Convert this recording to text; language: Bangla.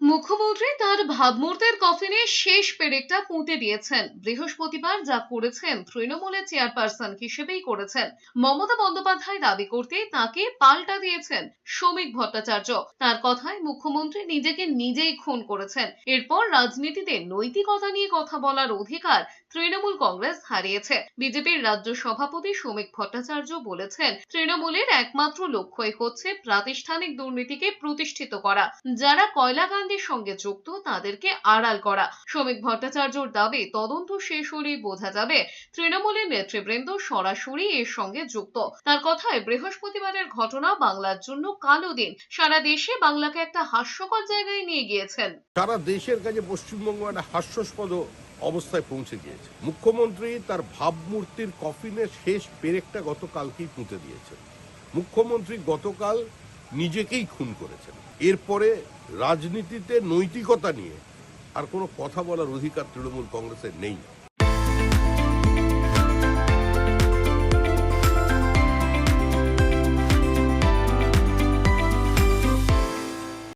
মুখ্যমন্ত্রী তার ভাবমূর্তির কফিনে শেষ পেরেকটা পুঁতে দিয়েছেন। বৃহস্পতিবার যা করেছেন তৃণমূলের চেয়ারপারসন হিসেবেই করেছেন। মমতা বন্দ্যোপাধ্যায় দাবি করতে তাকে পাল্টা দিয়েছেন শ্রমিক ভট্টাচার্য। তার কথায় মুখ্যমন্ত্রী নিজেকে নিজেই খুন করেছেন। এরপর রাজনীতিতে নৈতিকতা নিয়ে কথা বলার অধিকার তৃণমূল কংগ্রেস হারিয়েছে। বিজেপির রাজ্য সভাপতি শ্রমিক ভট্টাচার্য বলেছেন, তৃণমূলের একমাত্র লক্ষ্যই হচ্ছে প্রাতিষ্ঠানিক দুর্নীতিকে প্রতিষ্ঠিত করা। যারা কয়লাকান্দির সঙ্গে যুক্ত তাদেরকে আড়াল করা। শ্রমিক ভট্টাচার্যর দাবি, তদন্ত শেষ হলেই বোঝা যাবে তৃণমূলের নেতৃবৃন্দ সরাসরি এর সঙ্গে যুক্ত। তার কথায় বৃহস্পতিবারের ঘটনা বাংলার জন্য কালো দিন। সারা দেশে বাংলাকে একটা হাস্যকর জায়গায় নিয়ে গিয়েছেন। সারা দেশের কাছে পশ্চিমবঙ্গ একটা হাস্যস্পদ অবস্থায় পৌঁছে গিয়েছে। মুখ্যমন্ত্রী তার ভাবমূর্তির কফিনে শেষ পেরেকটা গতকালকেই পুঁতে দিয়েছেন। মুখ্যমন্ত্রী গতকাল নিজেকেই খুন করেছেন। এরপরে রাজনীতিতে নৈতিকতা নিয়ে আর কোনো কথা বলার অধিকার তৃণমূল কংগ্রেসের নেই।